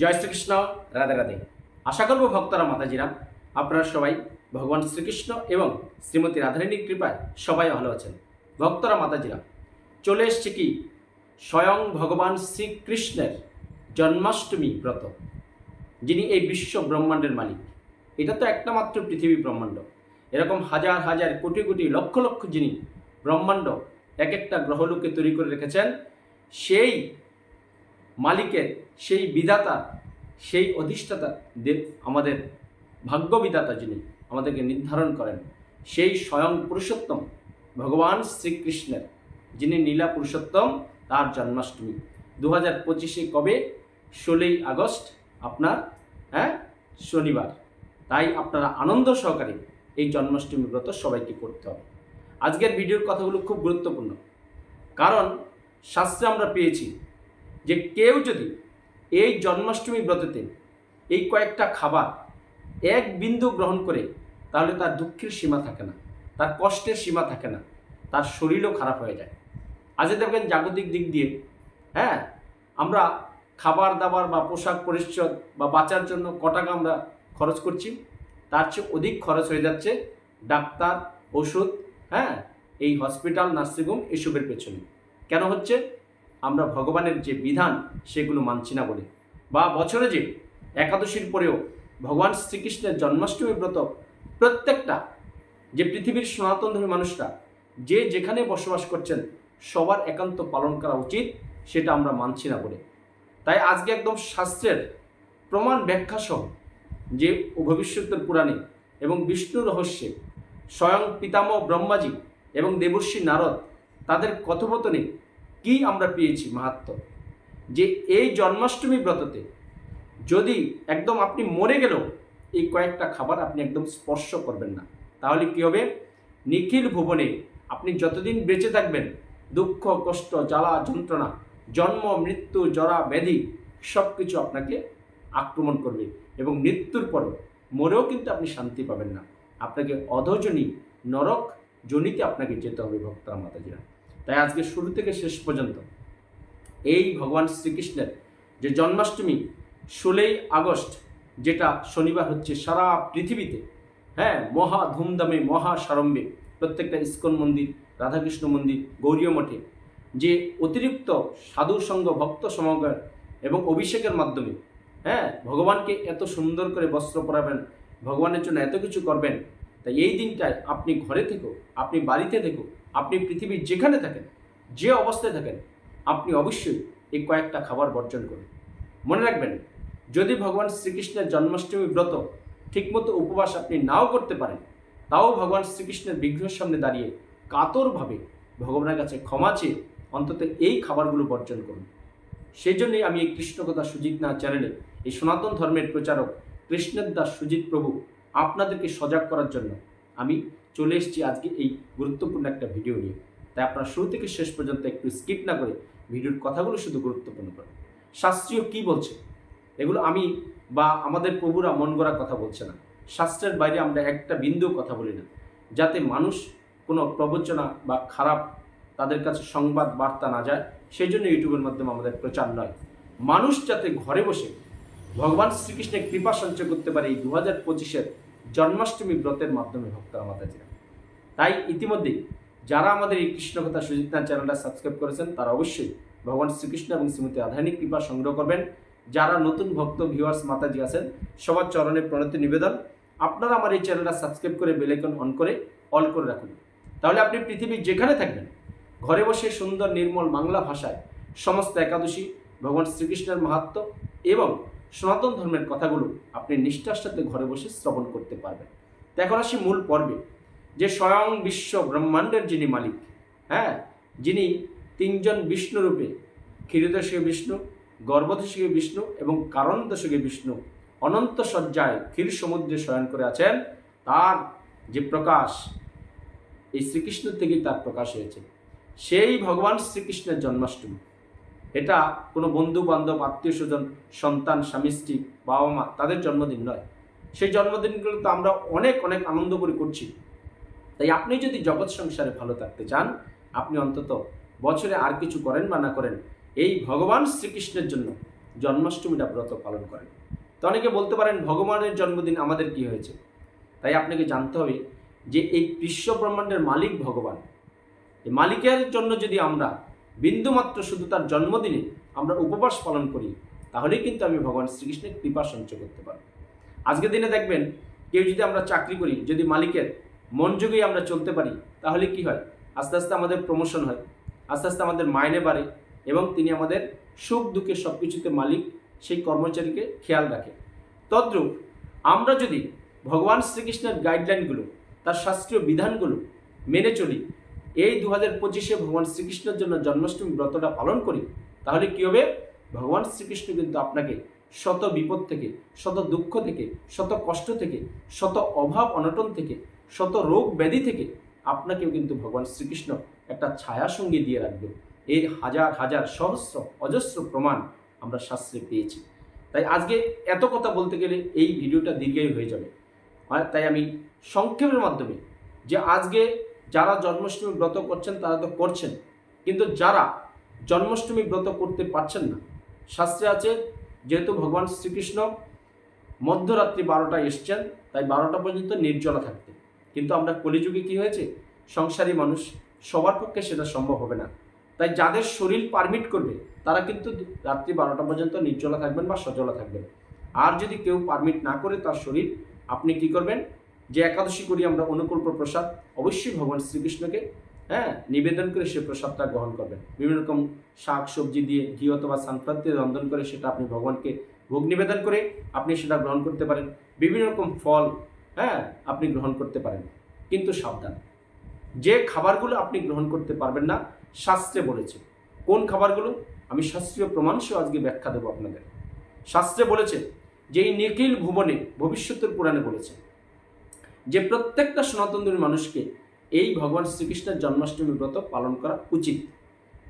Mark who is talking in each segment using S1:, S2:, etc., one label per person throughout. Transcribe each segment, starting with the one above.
S1: জয় শ্রীকৃষ্ণ রাধে রাধে আশা করব ভক্তরা মাতাজিরা আপনারা সবাই ভগবান শ্রীকৃষ্ণ এবং শ্রীমতী রাধারণীর কৃপায় সবাই ভালো আছেন ভক্তরা মাতাজিরা চলে এসছে কি স্বয়ং ভগবান শ্রীকৃষ্ণের জন্মাষ্টমী ব্রত যিনি এই বিশ্ব ব্রহ্মাণ্ডের মালিক এটা তো একটা মাত্র পৃথিবী ব্রহ্মাণ্ড এরকম হাজার হাজার কোটি কোটি লক্ষ লক্ষ যিনি ব্রহ্মাণ্ড এক একটা গ্রহলোকে তৈরি করে রেখেছেন সেই মালিকের সেই বিধাতা সেই অধিষ্ঠাতা দেব আমাদের ভাগ্য বিধাতা যিনি আমাদেরকে নির্ধারণ করেন সেই স্বয়ং পুরুষোত্তম ভগবান শ্রীকৃষ্ণের যিনি নীলা পুরুষোত্তম তার জন্মাষ্টমী দু হাজার পঁচিশে কবে ষোলোই আগস্ট আপনার হ্যাঁ শনিবার তাই আপনারা আনন্দ সহকারে এই জন্মাষ্টমী ব্রত সবাইকে করতে হবে আজকের ভিডিওর কথাগুলো খুব গুরুত্বপূর্ণ কারণ শাস্ত্রে আমরা পেয়েছি যে কেউ যদি এই জন্মাষ্টমী ব্রততে এই কয়েকটা খাবার এক বিন্দু গ্রহণ করে তাহলে তার দুঃখের সীমা থাকে না তার কষ্টের সীমা থাকে না তার শরীরও খারাপ হয়ে যায় আজকে দেখবেন জাগতিক দিক দিয়ে হ্যাঁ আমরা খাবার দাবার বা পোশাক পরিচ্ছদ বা বাঁচার জন্য ক টাকা আমরা খরচ করছি তার চেয়ে অধিক খরচ হয়ে যাচ্ছে ডাক্তার ওষুধ হ্যাঁ এই হসপিটাল নার্সিংহোম এসবের পেছনে কেন হচ্ছে আমরা ভগবানের যে বিধান সেগুলো মানছি না বলে বা বছরে যে একাদশীর পরেও ভগবান শ্রীকৃষ্ণের জন্মাষ্টমী ব্রত প্রত্যেকটা যে পৃথিবীর সনাতন ধর্মী মানুষরা যে যেখানে বসবাস করছেন সবার একান্ত পালন করা উচিত সেটা আমরা মানছি না বলে তাই আজকে একদম শাস্ত্রের প্রমাণ ব্যাখ্যা সহ যে ভবিষ্যতের পুরাণে এবং বিষ্ণু রহস্যে স্বয়ং পিতামহ ব্রহ্মাজি এবং দেবর্ষী নারদ তাদের কথোপথনে কি আমরা পেয়েছি মাহাত্ম যে এই জন্মাষ্টমী ব্রততে যদি একদম আপনি মরে গেলেও এই কয়েকটা খাবার আপনি একদম স্পর্শ করবেন না তাহলে কি হবে নিখিল ভুবনে আপনি যতদিন বেঁচে থাকবেন দুঃখ কষ্ট জ্বালা যন্ত্রণা জন্ম মৃত্যু জরা ব্যাধি সব কিছু আপনাকে আক্রমণ করবে এবং মৃত্যুর পর মরেও কিন্তু আপনি শান্তি পাবেন না আপনাকে অধজনী নরক জনিতে আপনাকে যেতে হবে ভক্তরা মাতাজিরা তাই আজকে শুরু থেকে শেষ পর্যন্ত এই ভগবান শ্রীকৃষ্ণের যে জন্মাষ্টমী ষোলোই আগস্ট যেটা শনিবার হচ্ছে সারা পৃথিবীতে হ্যাঁ মহা ধুমধামে মহা সারম্ভে প্রত্যেকটা ইস্কন মন্দির রাধাকৃষ্ণ মন্দির গৌরীয় মঠে যে অতিরিক্ত সাধু সঙ্গ ভক্ত সমগ্র এবং অভিষেকের মাধ্যমে হ্যাঁ ভগবানকে এত সুন্দর করে বস্ত্র পরাবেন ভগবানের জন্য এত কিছু করবেন তাই এই দিনটায় আপনি ঘরে থেকো আপনি বাড়িতে থেকো আপনি পৃথিবীর যেখানে থাকেন যে অবস্থায় থাকেন আপনি অবশ্যই এই কয়েকটা খাবার বর্জন করুন মনে রাখবেন যদি ভগবান শ্রীকৃষ্ণের জন্মাষ্টমী ব্রত ঠিকমতো উপবাস আপনি নাও করতে পারেন তাও ভগবান শ্রীকৃষ্ণের বিঘ্নের সামনে দাঁড়িয়ে কাতরভাবে ভগবানের কাছে ক্ষমা চেয়ে অন্তত এই খাবারগুলো বর্জন করুন সেই জন্যই আমি এই কৃষ্ণকথা সুজিত না চ্যানেলে এই সনাতন ধর্মের প্রচারক কৃষ্ণের দাস সুজিত প্রভু আপনাদেরকে সজাগ করার জন্য আমি চলে এসেছি আজকে এই গুরুত্বপূর্ণ একটা ভিডিও নিয়ে তাই আপনারা শুরু থেকে শেষ পর্যন্ত একটু স্কিপ না করে ভিডিওর কথাগুলো শুধু গুরুত্বপূর্ণ করে শাস্ত্রীয় কি বলছে এগুলো আমি বা আমাদের প্রভুরা মন গড়া কথা বলছে না শাস্ত্রের বাইরে আমরা একটা বিন্দু কথা বলি না যাতে মানুষ কোনো প্রবচনা বা খারাপ তাদের কাছে সংবাদ বার্তা না যায় সেই জন্য ইউটিউবের মাধ্যমে আমাদের প্রচার নয় মানুষ যাতে ঘরে বসে ভগবান শ্রীকৃষ্ণের কৃপা সঞ্চয় করতে পারে এই দু হাজার পঁচিশের জন্মাষ্টমী ব্রতের মাধ্যমে ভক্তরা মাতা যান তাই ইতিমধ্যেই যারা আমাদের এই কৃষ্ণ কথা চ্যানেলটা সাবস্ক্রাইব করেছেন তারা অবশ্যই ভগবান শ্রীকৃষ্ণ এবং শ্রীমতী আধানিক কৃপা সংগ্রহ করবেন যারা নতুন ভক্ত ভিউয়ার্স মাতাজি আছেন সবার চরণে প্রণতি নিবেদন আপনারা আমার এই চ্যানেলটা সাবস্ক্রাইব করে বেলাইকন অন করে অল করে রাখুন তাহলে আপনি পৃথিবীর যেখানে থাকবেন ঘরে বসে সুন্দর নির্মল বাংলা ভাষায় সমস্ত একাদশী ভগবান শ্রীকৃষ্ণের মাহাত্ম এবং সনাতন ধর্মের কথাগুলো আপনি নিষ্ঠার সাথে ঘরে বসে শ্রবণ করতে পারবেন তো এখন আসি মূল পর্বে যে স্বয়ং বিশ্ব ব্রহ্মাণ্ডের যিনি মালিক হ্যাঁ যিনি তিনজন বিষ্ণুরূপে ক্ষীরদশীয় বিষ্ণু গর্ভদশীয় বিষ্ণু এবং কারণ দশকে বিষ্ণু অনন্ত শয্যায় ক্ষীর সমুদ্রে শয়ন করে আছেন তার যে প্রকাশ এই শ্রীকৃষ্ণ থেকেই তার প্রকাশ হয়েছে সেই ভগবান শ্রীকৃষ্ণের জন্মাষ্টমী এটা কোনো বন্ধু বান্ধব আত্মীয় স্বজন সন্তান স্বামী স্ত্রী বাবা মা তাদের জন্মদিন নয় সেই জন্মদিনগুলো তো আমরা অনেক অনেক আনন্দ করে করছি তাই আপনি যদি জগৎ সংসারে ভালো থাকতে চান আপনি অন্তত বছরে আর কিছু করেন বা না করেন এই ভগবান শ্রীকৃষ্ণের জন্য জন্মাষ্টমীটা ব্রত পালন করেন তো অনেকে বলতে পারেন ভগবানের জন্মদিন আমাদের কি হয়েছে তাই আপনাকে জানতে হবে যে এই বিশ্ব ব্রহ্মাণ্ডের মালিক ভগবান এই মালিকের জন্য যদি আমরা বিন্দুমাত্র শুধু তার জন্মদিনে আমরা উপবাস পালন করি তাহলেই কিন্তু আমি ভগবান শ্রীকৃষ্ণের কৃপা সঞ্চয় করতে পারব আজকের দিনে দেখবেন কেউ যদি আমরা চাকরি করি যদি মালিকের মনযোগেই আমরা চলতে পারি তাহলে কি হয় আস্তে আস্তে আমাদের প্রমোশন হয় আস্তে আস্তে আমাদের মাইনে বাড়ে এবং তিনি আমাদের সুখ দুঃখে সব কিছুতে মালিক সেই কর্মচারীকে খেয়াল রাখে তদ্রূপ আমরা যদি ভগবান শ্রীকৃষ্ণের গাইডলাইনগুলো তার শাস্ত্রীয় বিধানগুলো মেনে চলি এই দু হাজার পঁচিশে ভগবান শ্রীকৃষ্ণের জন্য জন্মাষ্টমী ব্রতটা পালন করি তাহলে কী হবে ভগবান শ্রীকৃষ্ণ কিন্তু আপনাকে শত বিপদ থেকে শত দুঃখ থেকে শত কষ্ট থেকে শত অভাব অনটন থেকে শত রোগ ব্যাধি থেকে আপনাকেও কিন্তু ভগবান শ্রীকৃষ্ণ একটা ছায়া সঙ্গে দিয়ে রাখবে এই হাজার হাজার সহস্র অজস্র প্রমাণ আমরা শাস্ত্রে পেয়েছি তাই আজকে এত কথা বলতে গেলে এই ভিডিওটা দীর্ঘায়ু হয়ে যাবে তাই আমি সংক্ষেপের মাধ্যমে যে আজকে যারা জন্মাষ্টমী ব্রত করছেন তারা তো করছেন কিন্তু যারা জন্মাষ্টমী ব্রত করতে পারছেন না শাস্ত্রে আছে যেহেতু ভগবান শ্রীকৃষ্ণ মধ্যরাত্রি বারোটায় এসছেন তাই বারোটা পর্যন্ত নির্জলা থাকতে কিন্তু আমরা কলিযুগে কি হয়েছে সংসারী মানুষ সবার পক্ষে সেটা সম্ভব হবে না তাই যাদের শরীর পারমিট করবে তারা কিন্তু রাত্রি বারোটা পর্যন্ত নির্জলা থাকবেন বা সজলা থাকবেন আর যদি কেউ পারমিট না করে তার শরীর আপনি কি করবেন যে একাদশী করি আমরা অনুকল্প প্রসাদ অবশ্যই ভগবান শ্রীকৃষ্ণকে হ্যাঁ নিবেদন করে সে প্রসাদটা গ্রহণ করবেন বিভিন্ন রকম শাক সবজি দিয়ে ঘি অথবা সানপ্রাত দিয়ে রন্ধন করে সেটা আপনি ভগবানকে ভোগ নিবেদন করে আপনি সেটা গ্রহণ করতে পারেন বিভিন্ন রকম ফল হ্যাঁ আপনি গ্রহণ করতে পারেন কিন্তু সাবধান যে খাবারগুলো আপনি গ্রহণ করতে পারবেন না শাস্ত্রে বলেছে কোন খাবারগুলো আমি শাস্ত্রীয় প্রমাণসহ আজকে ব্যাখ্যা দেবো আপনাদের শাস্ত্রে বলেছে যে এই নিখিল ভুবনে ভবিষ্যতের পুরাণে বলেছে যে প্রত্যেকটা ধর্মী মানুষকে এই ভগবান শ্রীকৃষ্ণের জন্মাষ্টমী ব্রত পালন করা উচিত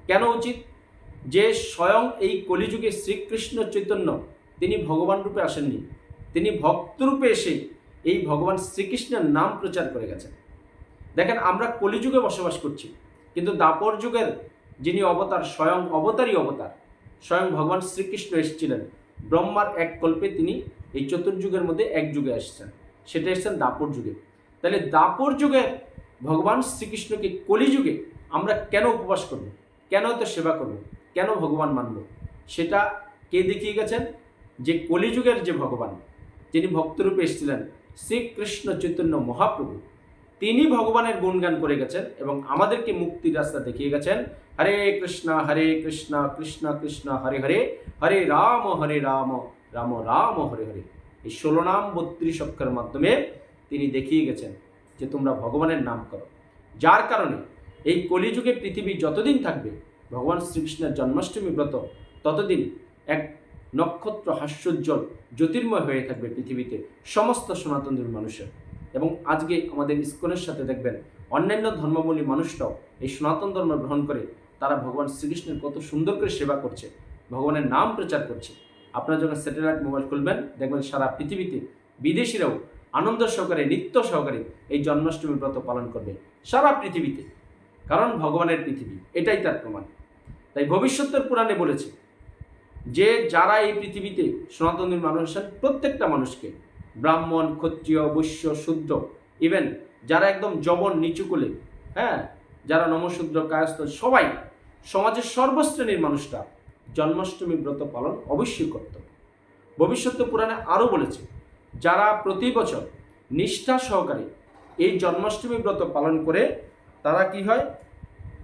S1: কেন উচিত যে স্বয়ং এই কলিযুগে শ্রীকৃষ্ণ চৈতন্য তিনি ভগবান রূপে আসেননি তিনি ভক্তরূপে এসে এই ভগবান শ্রীকৃষ্ণের নাম প্রচার করে গেছেন দেখেন আমরা কলিযুগে বসবাস করছি কিন্তু দাপর যুগের যিনি অবতার স্বয়ং অবতারই অবতার স্বয়ং ভগবান শ্রীকৃষ্ণ এসেছিলেন ব্রহ্মার এক কল্পে তিনি এই চতুর্যুগের মধ্যে এক যুগে আসছেন সেটা এসছেন দাপর যুগে তাহলে দাপর যুগে ভগবান শ্রীকৃষ্ণকে কলিযুগে আমরা কেন উপবাস করব কেন তো সেবা করব কেন ভগবান মানব সেটা কে দেখিয়ে গেছেন যে কলিযুগের যে ভগবান যিনি ভক্তরূপে এসেছিলেন শ্রীকৃষ্ণ চৈতন্য মহাপ্রভু তিনি ভগবানের গুণগান করে গেছেন এবং আমাদেরকে মুক্তির রাস্তা দেখিয়ে গেছেন হরে কৃষ্ণ হরে কৃষ্ণ কৃষ্ণ কৃষ্ণ হরে হরে হরে রাম হরে রাম রাম রাম হরে হরে এই ষোলো নাম বত্রিশ অক্ষরের মাধ্যমে তিনি দেখিয়ে গেছেন যে তোমরা ভগবানের নাম করো যার কারণে এই কলিযুগে পৃথিবী যতদিন থাকবে ভগবান শ্রীকৃষ্ণের জন্মাষ্টমী ব্রত ততদিন এক নক্ষত্র হাস্যোজ্জ্বল জ্যোতির্ময় হয়ে থাকবে পৃথিবীতে সমস্ত সনাতনদের মানুষের এবং আজকে আমাদের ইস্কনের সাথে দেখবেন অন্যান্য ধর্মাবলী মানুষরাও এই সনাতন ধর্ম গ্রহণ করে তারা ভগবান শ্রীকৃষ্ণের কত সুন্দর করে সেবা করছে ভগবানের নাম প্রচার করছে আপনার যখন স্যাটেলাইট মোবাইল খুলবেন দেখবেন সারা পৃথিবীতে বিদেশিরাও আনন্দ সহকারে নিত্য সহকারে এই জন্মাষ্টমী ব্রত পালন করবে সারা পৃথিবীতে কারণ ভগবানের পৃথিবী এটাই তার প্রমাণ তাই ভবিষ্যতের পুরাণে বলেছে যে যারা এই পৃথিবীতে সনাতনী মানুষ আছেন প্রত্যেকটা মানুষকে ব্রাহ্মণ ক্ষত্রিয় বৈশ্য শূদ্র ইভেন যারা একদম জবন নিচু কোলে হ্যাঁ যারা নমশূদ্র কায়স্থ সবাই সমাজের সর্বশ্রেণীর মানুষটা জন্মাষ্টমী ব্রত পালন অবশ্যই করত ভবিষ্যত পুরাণে আরও বলেছে যারা প্রতি বছর নিষ্ঠা সহকারে এই জন্মাষ্টমী ব্রত পালন করে তারা কি হয়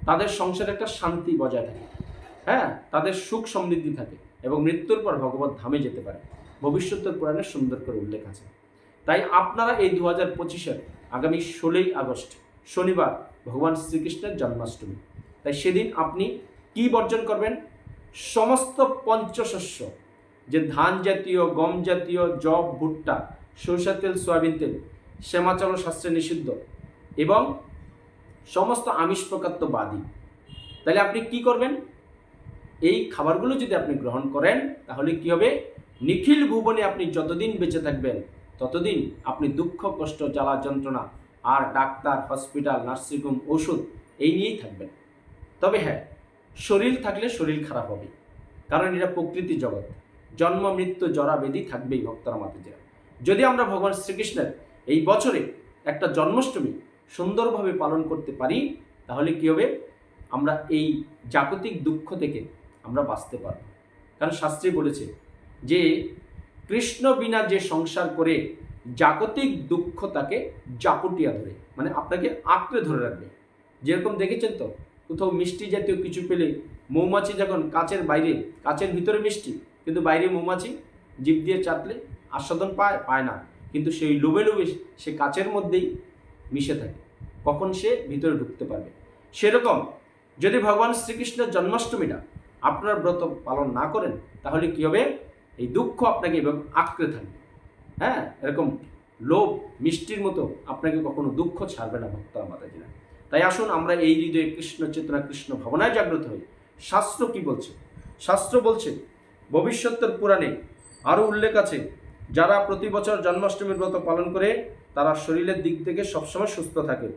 S1: তাদের সংসারে একটা শান্তি বজায় থাকে হ্যাঁ তাদের সুখ সমৃদ্ধি থাকে এবং মৃত্যুর পর ভগবত ধামে যেতে পারে ভবিষ্যতের পুরাণে সুন্দর করে উল্লেখ আছে তাই আপনারা এই দু হাজার পঁচিশের আগামী ষোলোই আগস্ট শনিবার ভগবান শ্রীকৃষ্ণের জন্মাষ্টমী তাই সেদিন আপনি কি বর্জন করবেন সমস্ত পঞ্চশস্য যে ধান জাতীয় গম জাতীয় জব ভুট্টা সরষা তেল সয়াবিন তেল শ্যামাচরণ শাস্ত্রে নিষিদ্ধ এবং সমস্ত আমিষ প্রকাত্য বাদী তাহলে আপনি কি করবেন এই খাবারগুলো যদি আপনি গ্রহণ করেন তাহলে কি হবে নিখিল ভুবনে আপনি যতদিন বেঁচে থাকবেন ততদিন আপনি দুঃখ কষ্ট জ্বালা যন্ত্রণা আর ডাক্তার হসপিটাল নার্সিংহোম ওষুধ এই নিয়েই থাকবেন তবে হ্যাঁ শরীর থাকলে শরীর খারাপ হবে কারণ এটা প্রকৃতি জগৎ জন্ম মৃত্যু বেদি থাকবেই ভক্তরা মাতুজিরা যদি আমরা ভগবান শ্রীকৃষ্ণের এই বছরে একটা জন্মাষ্টমী সুন্দরভাবে পালন করতে পারি তাহলে কী হবে আমরা এই জাগতিক দুঃখ থেকে আমরা বাঁচতে পারব কারণ শাস্ত্রী বলেছে যে কৃষ্ণ বিনা যে সংসার করে জাগতিক দুঃখ তাকে জাপটিয়া ধরে মানে আপনাকে আঁকড়ে ধরে রাখবে যেরকম দেখেছেন তো কোথাও মিষ্টি জাতীয় কিছু পেলে মৌমাছি যখন কাচের বাইরে কাচের ভিতরে মিষ্টি কিন্তু বাইরে মৌমাছি জীব দিয়ে চাটলে আস্বাদন পায় পায় না কিন্তু সেই লোভে লোভে সে কাচের মধ্যেই মিশে থাকে কখন সে ভিতরে ঢুকতে পারবে সেরকম যদি ভগবান শ্রীকৃষ্ণের জন্মাষ্টমীটা আপনার ব্রত পালন না করেন তাহলে কী হবে এই দুঃখ আপনাকে এবং আঁকড়ে থাকবে হ্যাঁ এরকম লোভ মিষ্টির মতো আপনাকে কখনো দুঃখ ছাড়বে না ভক্ত আমাদের তাই আসুন আমরা এই হৃদয়ে কৃষ্ণ চেতনা কৃষ্ণ ভাবনায় জাগ্রত হই শাস্ত্র কি বলছে শাস্ত্র বলছে ভবিষ্যতের পুরাণে আরও উল্লেখ আছে যারা প্রতি বছর জন্মাষ্টমীর ব্রত পালন করে তারা শরীরের দিক থেকে সবসময় সুস্থ থাকে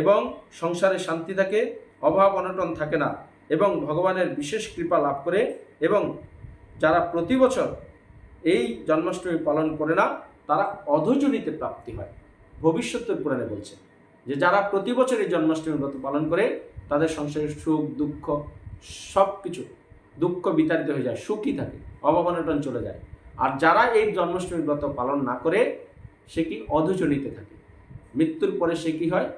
S1: এবং সংসারে শান্তি থাকে অভাব অনটন থাকে না এবং ভগবানের বিশেষ কৃপা লাভ করে এবং যারা প্রতি বছর এই জন্মাষ্টমী পালন করে না তারা অধজনিতে প্রাপ্তি হয় ভবিষ্যতের পুরাণে বলছে যে যারা প্রতি বছরই জন্মাষ্টমী ব্রত পালন করে তাদের সংসারে সুখ দুঃখ সব কিছু দুঃখ বিতাড়িত হয়ে যায় সুখী থাকে অবগণটন চলে যায় আর যারা এই জন্মাষ্টমী ব্রত পালন না করে সে কি অধুচনিতে থাকে মৃত্যুর পরে সে কি হয়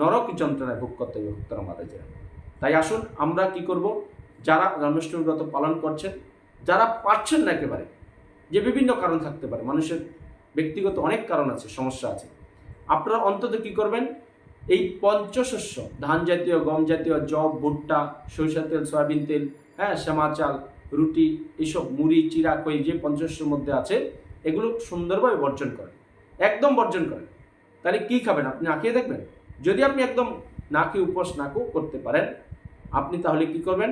S1: নরক যন্ত্রণায় ভোগ করতে হবে ভক্তরা আমাদের যায় তাই আসুন আমরা কি করব যারা জন্মাষ্টমী ব্রত পালন করছেন যারা পারছেন না একেবারে যে বিভিন্ন কারণ থাকতে পারে মানুষের ব্যক্তিগত অনেক কারণ আছে সমস্যা আছে আপনারা অন্তত কি করবেন এই পঞ্চশস্য ধান জাতীয় গম জাতীয় জব ভুট্টা সরিষা তেল সয়াবিন তেল হ্যাঁ শ্যামা চাল রুটি এইসব মুড়ি চিরা কই যে পঞ্চশস্যের মধ্যে আছে এগুলো সুন্দরভাবে বর্জন করেন একদম বর্জন করেন তাহলে কী খাবেন আপনি না খেয়ে দেখবেন যদি আপনি একদম না খেয়ে উপোস না করতে পারেন আপনি তাহলে কি করবেন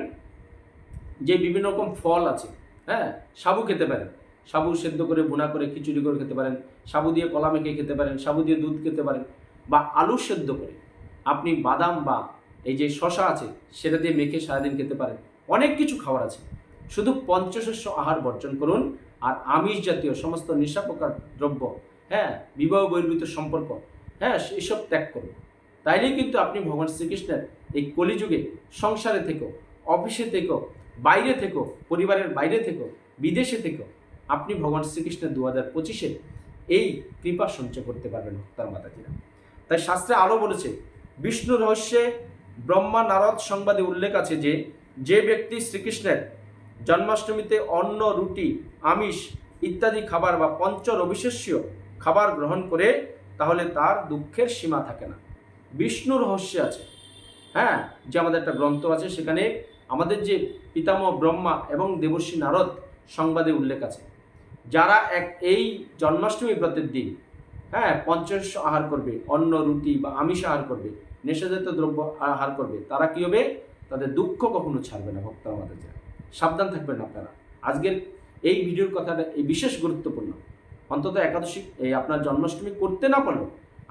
S1: যে বিভিন্ন রকম ফল আছে হ্যাঁ সাবু খেতে পারেন সাবু সেদ্ধ করে বোনা করে খিচুড়ি করে খেতে পারেন সাবু দিয়ে কলা মেখে খেতে পারেন সাবু দিয়ে দুধ খেতে পারেন বা আলু সেদ্ধ করে আপনি বাদাম বা এই যে শশা আছে সেটা দিয়ে মেখে সারাদিন খেতে পারেন অনেক কিছু খাবার আছে শুধু পঞ্চশস্য আহার বর্জন করুন আর আমিষ জাতীয় সমস্ত নেশা প্রকার দ্রব্য হ্যাঁ বিবাহ বহির্ভূত সম্পর্ক হ্যাঁ এসব ত্যাগ করুন তাইলেই কিন্তু আপনি ভগবান শ্রীকৃষ্ণের এই কলিযুগে সংসারে থেকেও অফিসে থেকেও বাইরে থেকেও পরিবারের বাইরে থেকেও বিদেশে থেকেও আপনি ভগবান শ্রীকৃষ্ণের দু হাজার পঁচিশে এই কৃপা সঞ্চয় করতে পারবেন ভক্তার মাতাজিরা তাই শাস্ত্রে আরও বলেছে বিষ্ণু রহস্যে ব্রহ্মা নারদ সংবাদে উল্লেখ আছে যে যে ব্যক্তি শ্রীকৃষ্ণের জন্মাষ্টমীতে অন্ন রুটি আমিষ ইত্যাদি খাবার বা পঞ্চ রবিশস্য খাবার গ্রহণ করে তাহলে তার দুঃখের সীমা থাকে না বিষ্ণু রহস্য আছে হ্যাঁ যে আমাদের একটা গ্রন্থ আছে সেখানে আমাদের যে পিতামহ ব্রহ্মা এবং দেবর্ষী নারদ সংবাদে উল্লেখ আছে যারা এক এই জন্মাষ্টমী ব্রতের দিন হ্যাঁ পঞ্চাশ আহার করবে অন্ন রুটি বা আমিষ আহার করবে নেশাজাত দ্রব্য আহার করবে তারা কী হবে তাদের দুঃখ কখনো ছাড়বে না ভক্ত আমাদের যা সাবধান থাকবেন আপনারা আজকের এই ভিডিওর কথাটা এই বিশেষ গুরুত্বপূর্ণ অন্তত একাদশী এই আপনার জন্মাষ্টমী করতে না পারলেও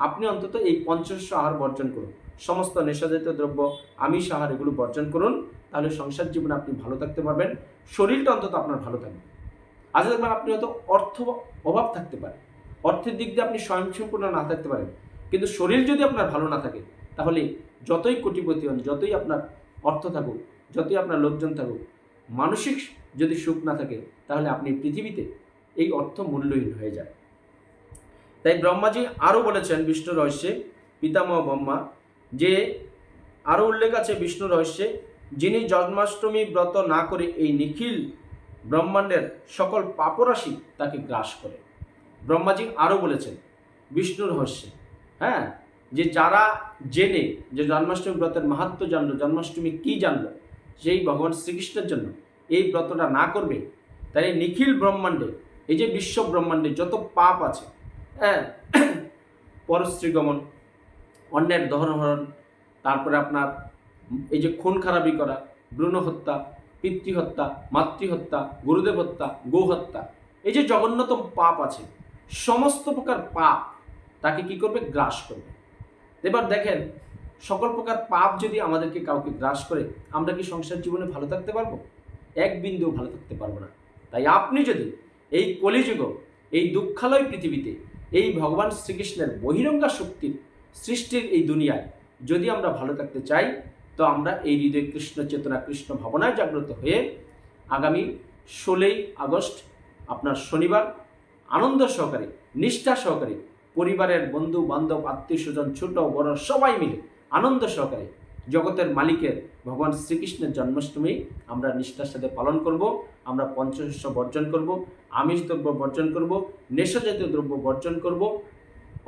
S1: আপনি অন্তত এই পঞ্চাশ আহার বর্জন করুন সমস্ত নেশাজাত দ্রব্য আমিষ আহার এগুলো বর্জন করুন তাহলে সংসার জীবনে আপনি ভালো থাকতে পারবেন শরীরটা অন্তত আপনার ভালো থাকবে আজ আচ্ছা, দেখবেন আপনি হয়তো অর্থ অভাব থাকতে পারে অর্থের দিক দিয়ে আপনি স্বয়ংসম্পূর্ণ না থাকতে পারেন কিন্তু শরীর যদি আপনার ভালো না থাকে তাহলে যতই কোটিপতি হন যতই আপনার অর্থ থাকুক যতই আপনার লোকজন থাকুক মানসিক যদি সুখ না থাকে তাহলে আপনি পৃথিবীতে এই অর্থ মূল্যহীন হয়ে যায় তাই ব্রহ্মাজি আরও বলেছেন বিষ্ণু রহস্যে পিতামহ ব্রহ্মা যে আরও উল্লেখ আছে বিষ্ণু রহস্যে যিনি জন্মাষ্টমী ব্রত না করে এই নিখিল ব্রহ্মাণ্ডের সকল পাপরাশি তাকে গ্রাস করে ব্রহ্মাজি আরও বলেছেন বিষ্ণু রহস্যে হ্যাঁ যে যারা জেনে যে জন্মাষ্টমী ব্রতের মাহাত্ম জানল জন্মাষ্টমী কী জানল সেই ভগবান শ্রীকৃষ্ণের জন্য এই ব্রতটা না করবে তাই নিখিল ব্রহ্মাণ্ডে এই যে বিশ্ব ব্রহ্মাণ্ডে যত পাপ আছে হ্যাঁ পরশ্রীগমন অন্যের দহনহরণ তারপরে আপনার এই যে খুন খারাপি করা ভ্রূণ হত্যা পিতৃহত্যা মাতৃহত্যা গুরুদেব হত্যা গোহত্যা এই যে জঘন্যতম পাপ আছে সমস্ত প্রকার পাপ তাকে কি করবে গ্রাস করবে এবার দেখেন সকল প্রকার পাপ যদি আমাদেরকে কাউকে গ্রাস করে আমরা কি সংসার জীবনে ভালো থাকতে পারবো এক বিন্দু ভালো থাকতে পারবো না তাই আপনি যদি এই কলিযুগ এই দুঃখালয় পৃথিবীতে এই ভগবান শ্রীকৃষ্ণের বহিরঙ্গা শক্তির সৃষ্টির এই দুনিয়ায় যদি আমরা ভালো থাকতে চাই তো আমরা এই হৃদয় কৃষ্ণ চেতনা কৃষ্ণ ভাবনায় জাগ্রত হয়ে আগামী ষোলোই আগস্ট আপনার শনিবার আনন্দ সহকারে নিষ্ঠা সহকারে পরিবারের বন্ধু বান্ধব আত্মীয় স্বজন ছোট বড় সবাই মিলে আনন্দ সহকারে জগতের মালিকের ভগবান শ্রীকৃষ্ণের জন্মাষ্টমী আমরা নিষ্ঠার সাথে পালন করব আমরা পঞ্চশস্য বর্জন করব আমিষ দ্রব্য বর্জন করব নেশাজাতীয় দ্রব্য বর্জন করব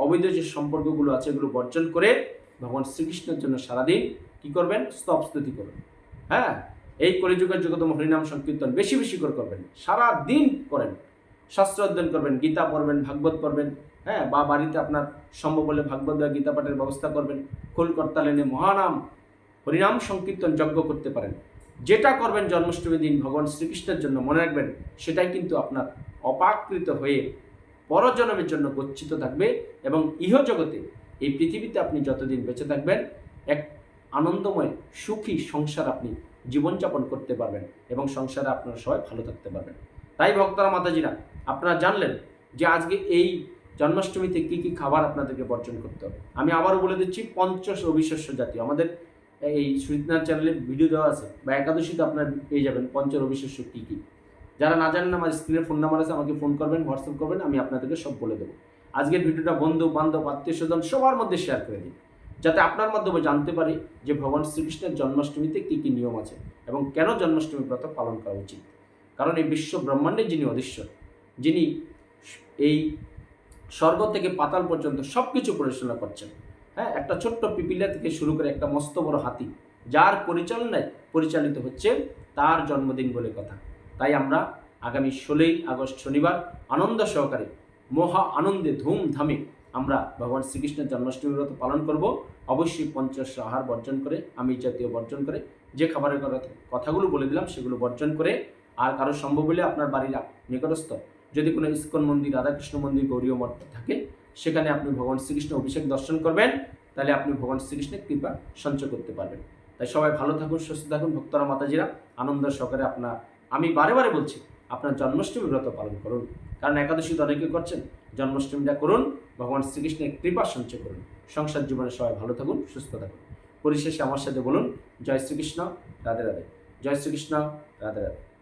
S1: অবৈধ যে সম্পর্কগুলো আছে এগুলো বর্জন করে ভগবান শ্রীকৃষ্ণের জন্য সারাদিন কি করবেন স্তব স্তুতি করবেন হ্যাঁ এই কলিযুগের যুগতম হরিনাম সংকীর্তন বেশি বেশি করে করবেন সারা দিন করেন শাস্ত্র অধ্যয়ন করবেন গীতা পড়বেন ভাগবত পড়বেন হ্যাঁ বা বাড়িতে আপনার সম্ভব হলে ভাগবত বা গীতা পাঠের ব্যবস্থা করবেন খোল কর্তাল মহানাম হরিনাম সংকীর্তন যজ্ঞ করতে পারেন যেটা করবেন জন্মাষ্টমী দিন ভগবান শ্রীকৃষ্ণের জন্য মনে রাখবেন সেটাই কিন্তু আপনার অপাকৃত হয়ে পরজন্মের জন্য গচ্ছিত থাকবে এবং ইহজগতে এই পৃথিবীতে আপনি যতদিন বেঁচে থাকবেন এক আনন্দময় সুখী সংসার আপনি জীবনযাপন করতে পারবেন এবং সংসারে আপনারা সবাই ভালো থাকতে পারবেন তাই ভক্তরা মাতাজিরা আপনারা জানলেন যে আজকে এই জন্মাষ্টমীতে কী কী খাবার আপনাদেরকে বর্জন করতে হবে আমি আবারও বলে দিচ্ছি পঞ্চশ অবিশ্বাস্য জাতীয় আমাদের এই সুরিতনাথ চ্যানেলে ভিডিও দেওয়া আছে বা একাদশীতে আপনার পেয়ে যাবেন পঞ্চ রবিশস্য কী কী যারা না জানেন আমার স্ক্রিনে ফোন নাম্বার আছে আমাকে ফোন করবেন হোয়াটসঅ্যাপ করবেন আমি আপনাদেরকে সব বলে দেবো আজকের ভিডিওটা বন্ধু বান্ধব আত্মীয় স্বজন সবার মধ্যে শেয়ার করে দিন যাতে আপনার মাধ্যমে জানতে পারি যে ভগবান শ্রীকৃষ্ণের জন্মাষ্টমীতে কী কী নিয়ম আছে এবং কেন জন্মাষ্টমী ব্রত পালন করা উচিত কারণ এই বিশ্ব ব্রহ্মাণ্ডে যিনি অদৃশ্য যিনি এই স্বর্গ থেকে পাতাল পর্যন্ত সব কিছু পরিচালনা করছেন হ্যাঁ একটা ছোট্ট পিপিলা থেকে শুরু করে একটা মস্ত বড় হাতি যার পরিচালনায় পরিচালিত হচ্ছে তার জন্মদিন বলে কথা তাই আমরা আগামী ষোলোই আগস্ট শনিবার আনন্দ সহকারে মহা আনন্দে ধুমধামে আমরা ভগবান শ্রীকৃষ্ণের জন্মাষ্টমী ব্রত পালন করব অবশ্যই পঞ্চাশ আহার বর্জন করে আমি জাতীয় বর্জন করে যে খাবারের কথাগুলো বলে দিলাম সেগুলো বর্জন করে আর কারো সম্ভব হলে আপনার বাড়ির নিকটস্থ যদি কোনো ইস্কন মন্দির রাধাকৃষ্ণ মন্দির গৌরীয় মঠ থাকে সেখানে আপনি ভগবান শ্রীকৃষ্ণ অভিষেক দর্শন করবেন তাহলে আপনি ভগবান শ্রীকৃষ্ণের কৃপা সঞ্চয় করতে পারবেন তাই সবাই ভালো থাকুন সুস্থ থাকুন ভক্তরা মাতাজিরা আনন্দ সহকারে আপনার আমি বারে বারে বলছি আপনার জন্মাষ্টমী ব্রত পালন করুন কারণ একাদশী তো অনেকে করছেন জন্মাষ্টমীটা করুন ভগবান শ্রীকৃষ্ণের কৃপা সঞ্চয় করুন সংসার জীবনে সবাই ভালো থাকুন সুস্থ থাকুন পরিশেষে আমার সাথে বলুন জয় শ্রীকৃষ্ণ রাধে রাধে জয় শ্রীকৃষ্ণ রাধে রাধে